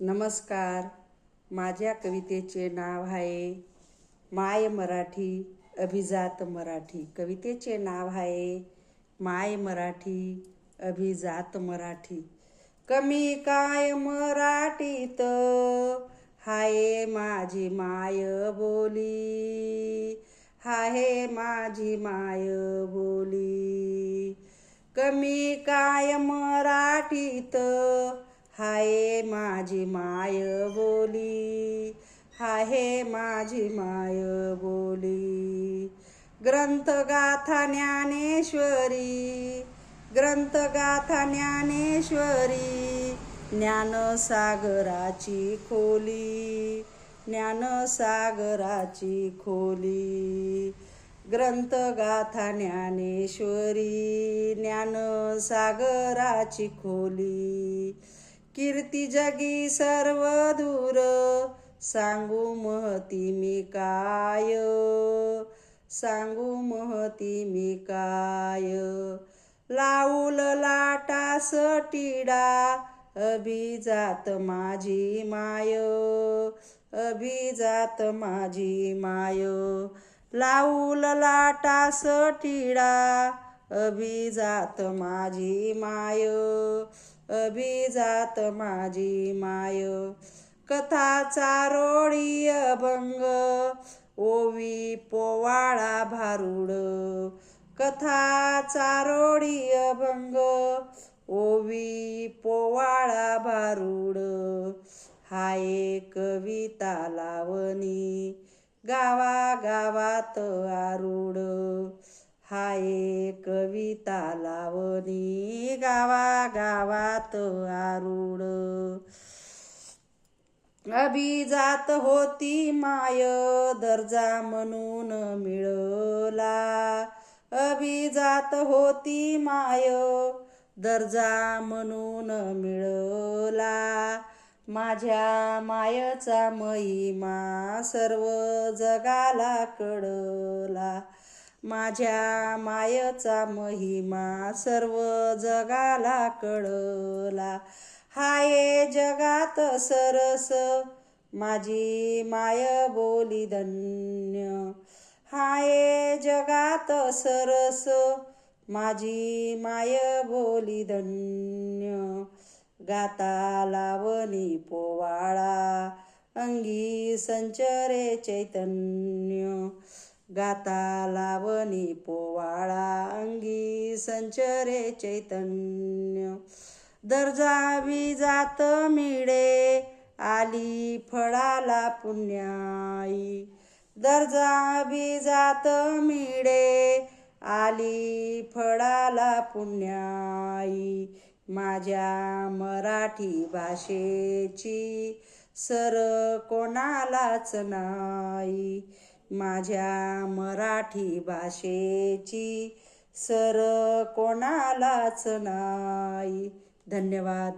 नमस्कार. माझ्या कवितेचे नाव आहे माय मराठी अभिजात मराठी. कवितेचे नाव आहे माय मराठी अभिजात मराठी. कमी काय मराठीत? हाय माझी माय बोली. हाय माझी माय बोली. कमी काय मराठीत? हाय माझी माय बोली. हाय माझी माय बोली. ग्रंथगाथा ज्ञानेश्वरी. ग्रंथगाथा ज्ञानेश्वरी. ज्ञानसागराची खोली. ज्ञानसागराची खोली. ग्रंथगाथा ज्ञानेश्वरी. ज्ञानसागराची खोली. कीर्ती जगी सर्व दूर. सांगू महती मी काय? सांगू महती मी काय? लाऊल लाटास टिडा अभिजात माझी माय. अभिजात माझी माय. लाऊल लाटास टिडा अभिजात माझी माय अभिजात माझी माय. कथा चारोळी अभंग ओवी पोवाळा भारुड. कथा चारोळी अभंग ओवी पोवाळा भारुड. हाये कविता लावणी गावा गावात आरुड. हाय कविता लावणी गावा गावात आरुड अभिजात होती माय दर्जा म्हणून मिळला. अभिजात होती माय दर्जा म्हणून मिळला. माझ्या मायचा महिमा सर्व जगाला कळला. माझ्या मायचा महिमा सर्व जगाला कळला. हाये जगात सरस माझी माय बोली धन्य. हाये जगात सरस माझी माय बोली धन्य. गाता लावणी पोवाळा अंगी संचरे चैतन्य. गाता लावणी पोवाळा अंगी संचरे चैतन्य. दर्जा विजात मिळे आली फळाला पुण्याई. दर्जा जात मिळे आली फळाला पुण्याई. माझ्या मराठी भाषेची सर कोणालाच नाही. माझ्या मराठी भाषेची सर कोणालाच नाही. धन्यवाद.